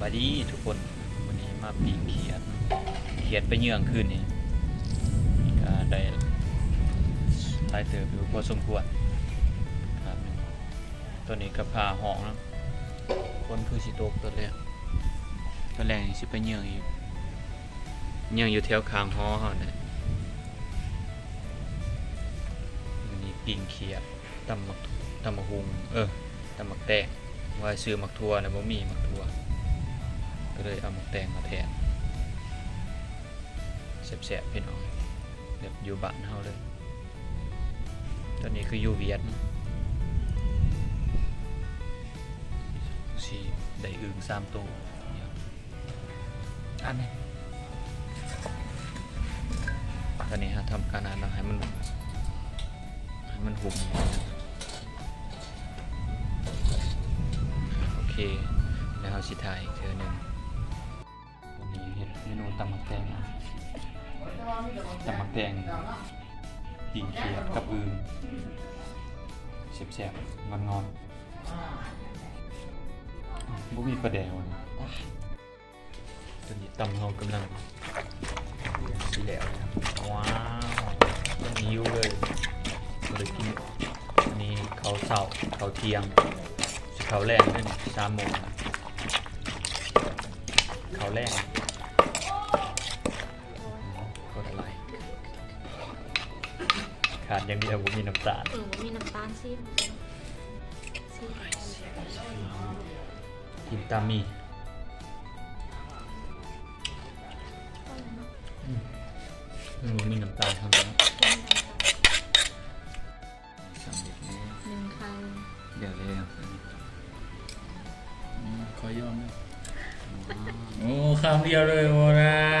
บายดีทุกคนวันนี้มาปีเขียดเขียดไปเยื่องคืนนี่ก็ได้ไล่เติบอยู่พอสมควรครับตัวนี้ก็พาหองนะคนคือสิโตกตัวแรกตัวแรกสิไปเยื่องอีกเยื่องอยู่แถวคางหอเขาเนี่ยวันนี้ปิงเขียดตำมักตำมักหุงเออตำมักแตงว่าซื้อมักทัวนะบ่มีมักทัว ก็เลยเอาหมกแตงมาแทนแสบๆพี่น้องแบบอยู่บ้านเฮาเลย ตอนนี้คืออยู่เวียดนะสีได้อึ่งสามตัวอันนี้ตอนนี้ฮะทำการอ่านแล้วให้มันให้มันหุ่มโอเค แล้วเอาสิถ่ายอีกเธอหนึ่ง นูตำมักแตงตำมักแตงปิ่งเขียดกับอึงแสบๆงอนงอนๆบุมีประแดงวันตอนนี้ตำเรากำลังสีแล้วนะครับว้าวต้นหิวเลยมาเลยกินนนี้เขาเสาเขาเทียงสิเขาแรงด้วยนี่สามโมงเขาแรก ขาดอย่างเดียวผมมีน้ำตาลเออมีน้ำตาลซิมซิมกินตามมีอืมมีน้ำตาลทำแล้วสำเร็จแล้วหนึ่งไข่เดี๋ยวเลยขอยอมนะโอ้คำเดียวเลยโมได้